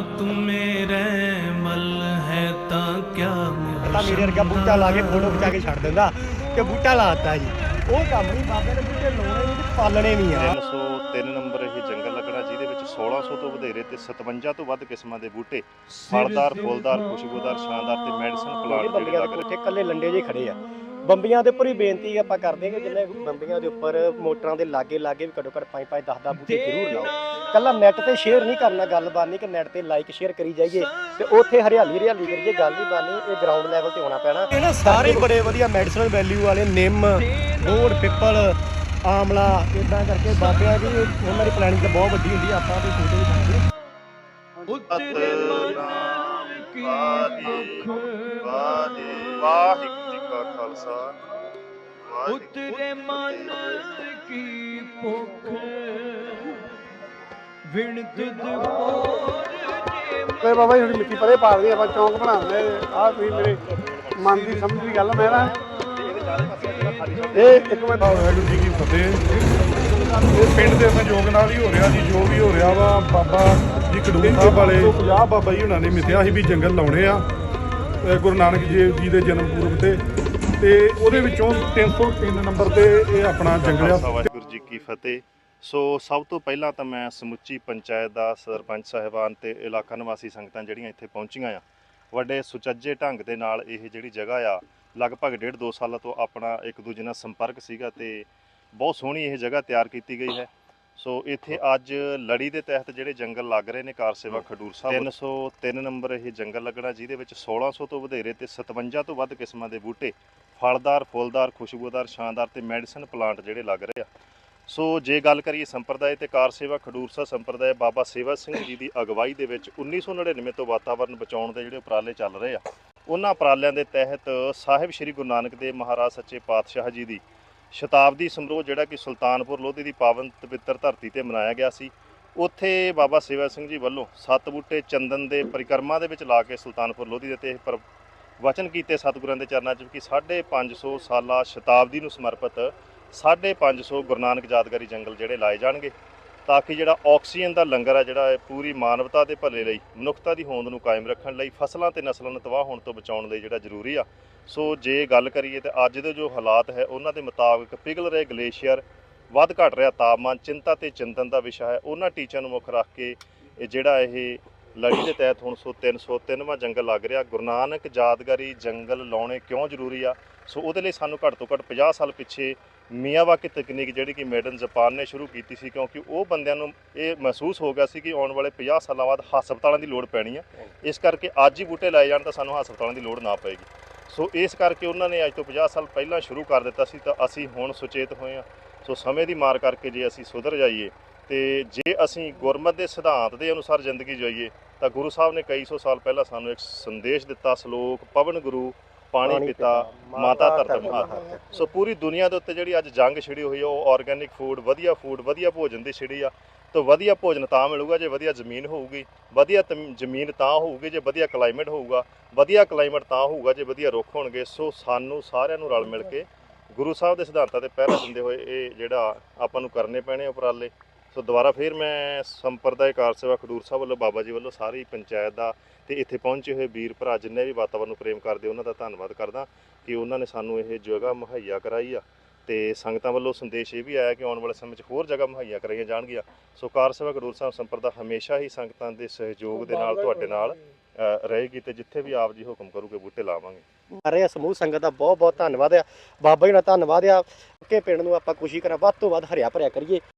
ਤੂੰ ਮੇਰੇ ਮਲ ਹੈ ਤਾਂ ਕਿਆ ਤਾਂ ਮੇਰੇ ਵਰਗਾ ਬੂਟਾ ਲਾ ਕੇ ਫੋਟੋ ਖਿਚਾ ਕੇ ਛੱਡ ਦਿੰਦਾ। ਕਿ ਬੂਟਾ ਲਾਤਾ ਜੀ। ਉਹ ਕੰਮ ਨਹੀਂ ਬਾਬੇ ਨੇ ਬੂਟੇ ਲਾਉਣੇ ਵੀ ਤੇ ਪਾਲਣੇ ਵੀ ਆ। 303 ਨੰਬਰ ਇਹ ਜੰਗਲ ਲੱਗਣਾ ਜਿਹਦੇ ਵਿੱਚ 1600 ਤੋਂ ਵਧੇਰੇ ਤੇ 57 ਤੋਂ ਵੱਧ ਕਿਸਮਾਂ ਦੇ ਬੂਟੇ। ਫਲਦਾਰ ਫੁੱਲਦਾਰ ਖੁਸ਼ਬੂਦਾਰ ਸ਼ਾਨਦਾਰ ਤੇ ਮੈਡੀਸਨ ਪਲਾਂਟ ਜਿਹੜੇ ਲੱਗ ਰਹੇ। ਕੱਲੇ ਲੰਡੇ ਜਿਹੇ ਖੜੇ ਆ। ਬੰਬੀਆਂ ਦੇ ਉੱਪਰ ਹੀ ਬੇਨਤੀ ਆਪਾਂ ਕਰਦੇ ਹਾਂ ਕਿ ਜਿੰਨੇ ਬੰਬੀਆਂ ਦੇ ਉੱਪਰ ਮੋਟਰਾਂ ਦੇ ਲਾਗੇ ਲਾਗੇ ਵੀ ਘੱਟੋ ਘੱਟ 5 5 10 10 ਬੂਟੇ ਜ਼ਰੂਰ ਲਾਓ। ਕੱਲਾ ਨੈਟ ਤੇ ਸ਼ੇਅਰ ਨਹੀਂ ਕਰਨਾ ਗੱਲਬਾਤ ਨਹੀਂ ਕਿ ਨੈਟ ਤੇ ਲਾਈਕ ਸ਼ੇਅਰ ਕਰੀ ਜਾਈਏ ਤੇ ਉੱਥੇ ਹਰਿਆਲੀ ਹਰਿਆਲੀ ਕਰੀਏ ਗੱਲ ਨਹੀਂ ਬਾਨੀ ਇਹ ਗਰਾਊਂਡ ਲੈਵਲ ਤੇ ਹੋਣਾ ਪੈਣਾ। ਇਹ ਨਾ ਸਾਰੇ ਬੜੇ ਵਧੀਆ ਮੈਡੀਸਨਲ ਵੈਲਿਊ ਵਾਲੇ ਨਿੰਮ ਬੋੜ ਪਿੱਪਲ ਆਮਲਾ ਇਦਾਂ ਕਰਕੇ ਬਾਬਿਆਂ ਦੀ ਉਹਨਾਂ ਦੀ ਪਲੈਨਿੰਗ ਤਾਂ ਬਹੁਤ ਵੱਡੀ ਹੁੰਦੀ ਆ, ਆਪਾਂ ਵੀ ਫੋਟੋ ਵੀ ਪਾਉਂਦੇ ਉਤਰੇ ਮਨ ਕੀ ਭੁੱਖ ਵਾਹਿਗੁਰੂ। ਕਾ ਖਾਲਸਾ। ਉਤਰੇ ਮਨ ਕੀ ਭੁੱਖ। ਵਿਣ ਤੁਧ ਹੋਰ ਜੇ ਤੇ ਬਾਬਾ ਜੀ ਥੋੜੀ ਮਿੱਟੀ ਪਰੇ ਪਾ ਦਈਏ ਆਪਾਂ ਚੌਂਕ ਬਣਾਉਂਦੇ ਆਹ ਤੁਸੀਂ ਮੇਰੇ ਮਨ ਦੀ ਸਮਝ ਦੀ ਗੱਲ ਮੈਂ ਨਾ ਇਹ ਇੱਕ ਮਿੰਟ ਵਾਹਿਗੁਰੂ ਜੀ ਕੀ ਫਤਿਹ। ਇਹ ਪਿੰਡ ਦੇ ਸਹਿਯੋਗ ਨਾਲ ਹੀ ਹੋ ਰਿਹਾ ਜੀ ਜੋ ਵੀ ਹੋ ਰਿਹਾ ਵਾ ਬਾਬਾ ਜੀ ਖਡੂਰ ਸਾਹਿਬ ਵਾਲੇ 50 ਬਾਬਾ ਜੀ ਉਹਨਾਂ ਨੇ ਮਿੱਥਿਆ ਸੀ ਵੀ ਜੰਗਲ ਲਾਉਣੇ ਆ। ਗੁਰੂ ਨਾਨਕ ਦੇਵ ਜੀ ਦੇ ਜਨਮ ਪੁਰਬ ਤੇ ਤੇ ਉਹਦੇ ਵਿੱਚੋਂ 303 ਨੰਬਰ ਤੇ ਇਹ ਆਪਣਾ ਜੰਗਲ ਵਾਹਿਗੁਰੂ ਜੀ ਕੀ ਫਤਿਹ। ਸੋ ਸਭ ਤੋਂ ਪਹਿਲਾਂ ਤਾਂ ਮੈਂ ਸਮੁੱਚੀ ਪੰਚਾਇਤ ਦਾ ਸਰਪੰਚ ਸਾਹਿਬਾਨ ਤੇ ਇਲਾਕਾ ਨਿਵਾਸੀ ਸੰਗਤਾਂ ਜਿਹੜੀਆਂ ਇੱਥੇ ਪਹੁੰਚੀਆਂ ਆ, ਵੱਡੇ ਸੁਚੱਜੇ ਢੰਗ ਦੇ ਨਾਲ ਇਹ ਜਿਹੜੀ ਜਗ੍ਹਾ ਆ, ਲਗਭਗ ਡੇਢ ਦੋ ਸਾਲਾਂ ਤੋਂ ਆਪਣਾ ਇੱਕ ਦੂਜੇ ਨਾਲ ਸੰਪਰਕ ਸੀਗਾ ਤੇ ਬਹੁਤ ਸੋਹਣੀ ਇਹ ਜਗ੍ਹਾ ਤਿਆਰ ਕੀਤੀ ਗਈ ਹੈ। ਸੋ ਇੱਥੇ ਅੱਜ ਲੜੀ ਦੇ ਤਹਿਤ ਜਿਹੜੇ ਜੰਗਲ ਲੱਗ ਰਹੇ ਨੇ ਕਾਰ ਸੇਵਾ ਖਡੂਰ ਸਾਹਿਬ। 303 ਨੰਬਰ ਇਹ ਜੰਗਲ ਲੱਗਣਾ, ਜਿਹਦੇ ਵਿੱਚ 1600 ਤੋਂ ਵਧੇਰੇ ਤੇ 57 ਤੋਂ ਵੱਧ ਕਿਸਮਾਂ ਦੇ ਬੂਟੇ, ਫਲਦਾਰ, ਫੁੱਲਦਾਰ, ਖੁਸ਼ਬੂਦਾਰ, ਸ਼ਾਨਦਾਰ ਤੇ ਮੈਡੀਸਨ ਪਲਾਂਟ ਜਿਹੜੇ ਲੱਗ ਰਹੇ ਆ। ਸੋ ਜੇ ਗੱਲ ਕਰੀਏ ਸੰਪਰਦਾਇ ਤੇ ਕਾਰ ਸੇਵਾ ਖਡੂਰ ਸਾਹਿਬ ਸੰਪਰਦਾਇ, ਬਾਬਾ ਸੇਵਾ ਸਿੰਘ ਜੀ ਦੀ ਅਗਵਾਈ ਦੇ ਵਿੱਚ 1999 ਤੋਂ ਵਾਤਾਵਰਣ ਬਚਾਉਣ ਦੇ ਜਿਹੜੇ ਉਪਰਾਲੇ ਚੱਲ ਰਹੇ ਆ, ਉਹਨਾਂ ਉਪਰਾਲਿਆਂ ਦੇ ਤਹਿਤ ਸਾਹਿਬ ਸ੍ਰੀ ਗੁਰੂ ਨਾਨਕ ਦੇਵ ਮਹਾਰਾਜ ਸੱਚੇ ਪਾਤਸ਼ਾਹ ਜੀ ਦੀ ਸ਼ਤਾਬਦੀ ਸਮਾਰੋਹ ਜਿਹੜਾ ਕਿ ਸੁਲਤਾਨਪੁਰ ਲੋਧੀ ਦੀ ਪਾਵਨ ਪਵਿੱਤਰ ਧਰਤੀ ਤੇ ਮਨਾਇਆ ਗਿਆ ਸੀ, ਉੱਥੇ ਬਾਬਾ ਸੇਵਾ ਸਿੰਘ ਜੀ ਵੱਲੋਂ ਸੱਤ ਬੂਟੇ ਚੰਦਨ ਦੇ ਪਰਿਕਰਮਾ ਦੇ ਵਿੱਚ ਲਾ ਕੇ ਸੁਲਤਾਨਪੁਰ ਲੋਧੀ ਦੇ ਤੇ ਇਹ ਪਰ ਵਚਨ ਕੀਤੇ ਸਤਿਗੁਰਾਂ ਦੇ ਚਰਨਾਂ 'ਚ ਕਿ 550 ਸਾਲਾ ਸ਼ਤਾਬਦੀ ਨੂੰ ਸਮਰਪਿਤ 550 ਗੁਰੂ ਨਾਨਕ ਯਾਦਗਾਰੀ ਜੰਗਲ ਜਿਹੜੇ ਲਾਏ ਜਾਣਗੇ। ਤਾਂ ਕਿ ਜਿਹੜਾ ਆਕਸੀਜਨ ਦਾ ਲੰਗਰ ਆ, ਜਿਹੜਾ ਇਹ ਪੂਰੀ ਮਾਨਵਤਾ ਦੇ ਭਲੇ ਲਈ, ਮਨੁੱਖਤਾ ਦੀ ਹੋਂਦ ਨੂੰ ਕਾਇਮ ਰੱਖਣ ਲਈ, ਫਸਲਾਂ ਤੇ ਨਸਲਾਂ ਨੂੰ ਤਬਾਹ ਹੋਣ ਤੋਂ ਬਚਾਉਣ ਲਈ ਜਿਹੜਾ ਜ਼ਰੂਰੀ ਆ। ਸੋ ਜੇ ਗੱਲ ਕਰੀਏ ਤੇ ਅੱਜ ਦੇ ਜੋ ਹਾਲਾਤ ਹੈ, ਉਹਨਾਂ ਦੇ ਮੁਤਾਬਕ ਪਿਘਲ ਰਹੇ ਗਲੇਸ਼ੀਅਰ ਵੱਧ ਘਟ ਰਿਹਾ ਤਾਪਮਾਨ, ਚਿੰਤਾ ਤੇ ਚਿੰਤਨ ਦਾ ਵਿਸ਼ਾ ਹੈ। ਉਹਨਾਂ ਟੀਚਿਆਂ ਨੂੰ ਮੁੱਖ ਰੱਖ ਕੇ ਇਹ ਜਿਹੜਾ ਇਹ ਲੜੀ ਦੇ ਤਹਿਤ ਹੁਣ ਸੋ 303ਵਾਂ ਜੰਗਲ ਲੱਗ ਰਿਹਾ। ਗੁਰੂ ਨਾਨਕ ਯਾਦਗਾਰੀ ਜੰਗਲ ਲਾਉਣੇ ਕਿਉਂ ਜ਼ਰੂਰੀ ਆ? ਸੋ ਉਹਦੇ ਲਈ ਸਾਨੂੰ ਘੱਟ ਤੋਂ ਘੱਟ 50 ਸਾਲ ਪਿੱਛੇ ਮੀਆਵਾਕੀ ਤਕਨੀਕ ਜਿਹੜੀ ਕਿ ਮੇਡਨ ਜਾਪਾਨ ਨੇ ਸ਼ੁਰੂ ਕੀਤੀ ਸੀ, ਕਿਉਂਕਿ ਉਹ ਬੰਦਿਆਂ ਨੂੰ ਇਹ ਮਹਿਸੂਸ ਹੋ ਗਿਆ ਸੀ ਕਿ ਆਉਣ ਵਾਲੇ 50 ਸਾਲਾਂ ਬਾਅਦ ਹਸਪਤਾਲਾਂ ਦੀ ਲੋੜ ਪੈਣੀ ਆ। ਇਸ ਕਰਕੇ ਅੱਜ ਹੀ ਬੂਟੇ ਲਾਏ ਜਾਣ ਤਾਂ ਸਾਨੂੰ ਹਸਪਤਾਲਾਂ ਦੀ ਲੋੜ ਨਾ ਪਏਗੀ। ਸੋ ਇਸ ਕਰਕੇ ਉਹਨਾਂ ਨੇ ਅੱਜ ਤੋਂ 50 ਸਾਲ ਪਹਿਲਾਂ ਸ਼ੁਰੂ ਕਰ ਦਿੱਤਾ ਸੀ, ਤਾਂ ਅਸੀਂ ਹੁਣ ਸੁਚੇਤ ਹੋਏ ਹਾਂ ਸੋ ਸਮੇਂ ਦੀ ਮਾਰ ਕਰਕੇ ਜੇ ਅਸੀਂ ਸੁਧਰ ਜਾਈਏ, ਤੇ ਜੇ ਅਸੀਂ ਗੁਰਮਤ ਦੇ ਸਿਧਾਂਤ ਦੇ ਅਨੁਸਾਰ ਜ਼ਿੰਦਗੀ ਜਿਈਏ ਤਾਂ ਗੁਰੂ ਸਾਹਿਬ ਨੇ ਕਈ ਸੌ ਸਾਲ ਪਹਿਲਾਂ ਸਾਨੂੰ ਇੱਕ ਸੰਦੇਸ਼ ਦਿੱਤਾ, ਸ਼ਲੋਕ ਪਵਨ ਗੁਰੂ ਪਾਣੀ ਪਿਤਾ ਮਾਤਾ ਧਰਤ ਮਾਤਾ। ਸੋ ਪੂਰੀ ਦੁਨੀਆ ਦੇ ਉੱਤੇ ਜਿਹੜੀ ਅੱਜ ਜੰਗ ਛਿੜੀ ਹੋਈ ਆ ਉਹ ਆਰਗੈਨਿਕ ਫੂਡ ਵਧੀਆ ਫੂਡ ਵਧੀਆ ਭੋਜਨ ਦੀ ਛਿੜੀ ਆ। ਤਾਂ ਵਧੀਆ ਭੋਜਨ ਤਾਂ ਮਿਲੂਗਾ ਜੇ ਵਧੀਆ ਜ਼ਮੀਨ ਹੋਊਗੀ। ਵਧੀਆ ਜ਼ਮੀਨ ਤਾਂ ਹੋਊਗੀ ਜੇ ਵਧੀਆ ਕਲਾਈਮੇਟ ਹੋਊਗਾ। ਵਧੀਆ ਕਲਾਈਮੇਟ ਤਾਂ ਹੋਊਗਾ ਜੇ ਵਧੀਆ ਰੁੱਖ ਹੋਣਗੇ। ਸੋ ਸਾਨੂੰ ਸਾਰਿਆਂ ਨੂੰ ਰਲ ਮਿਲ ਕੇ ਗੁਰੂ ਸਾਹਿਬ ਦੇ ਸਿਧਾਂਤਾਂ ਤੇ ਪਹਿਰਾ ਦਿੰਦੇ ਹੋਏ ਇਹ ਜਿਹੜਾ ਆਪਾਂ ਨੂੰ ਕਰਨੇ ਪੈਣੇ ਉਪਰਾਲੇ। ਸੋ ਦੁਬਾਰਾ ਫਿਰ ਮੈਂ ਸੰਪਰਦਾਇ ਕਾਰ ਸੇਵਾ ਖਡੂਰ ਸਾਹਿਬ ਵੱਲੋਂ, ਬਾਬਾ ਜੀ ਵੱਲੋਂ ਸਾਰੀ ਪੰਚਾਇਤ ਦਾ ਤੇ ਇੱਥੇ ਪਹੁੰਚੇ ਹੋਏ ਵੀਰ ਭਰਾ ਜਿੰਨੇ ਵੀ ਵਾਤਾਵਰਨ ਨੂੰ ਪ੍ਰੇਮ ਕਰਦੇ ਉਹਨਾਂ ਦਾ ਧੰਨਵਾਦ ਕਰਦਾ ਕਿ ਉਹਨਾਂ ਨੇ ਸਾਨੂੰ ਇਹ ਜਗ੍ਹਾ ਮੁਹੱਈਆ ਕਰਾਈ ਆ। ਤੇ ਸੰਗਤਾਂ ਵੱਲੋਂ ਸੰਦੇਸ਼ ਇਹ ਵੀ ਆਇਆ ਕਿ ਆਉਣ ਵਾਲੇ ਸਮੇਂ 'ਚ ਹੋਰ ਜਗ੍ਹਾ ਮੁਹੱਈਆ ਕਰਾਈਆਂ ਜਾਣਗੀਆਂ। ਸੋ ਕਾਰ ਸੇਵਾ ਖਡੂਰ ਸਾਹਿਬ ਸੰਪਰਦਾ ਹਮੇਸ਼ਾ ਹੀ ਸੰਗਤਾਂ ਦੇ ਸਹਿਯੋਗ ਦੇ ਨਾਲ ਤੁਹਾਡੇ ਨਾਲ ਰਹੇਗੀ ਤੇ ਜਿੱਥੇ ਵੀ ਆਪ ਜੀ ਹੁਕਮ ਕਰੋਗੇ ਬੂਟੇ ਲਾਵਾਂਗੇ। ਸਾਰੇ ਸਮੂਹ ਸੰਗਤ ਦਾ ਬਹੁਤ ਬਹੁਤ ਧੰਨਵਾਦ ਆ। ਬਾਬਾ ਜੀ ਦਾ ਧੰਨਵਾਦ ਆ। ਕਿ ਪਿੰਡ ਨੂੰ ਆਪਾਂ ਖੁਸ਼ੀ ਕਰਾਂ, ਵੱਧ ਤੋਂ ਵੱਧ ਹਰਿਆ ਭਰਿਆ ਕਰੀਏ।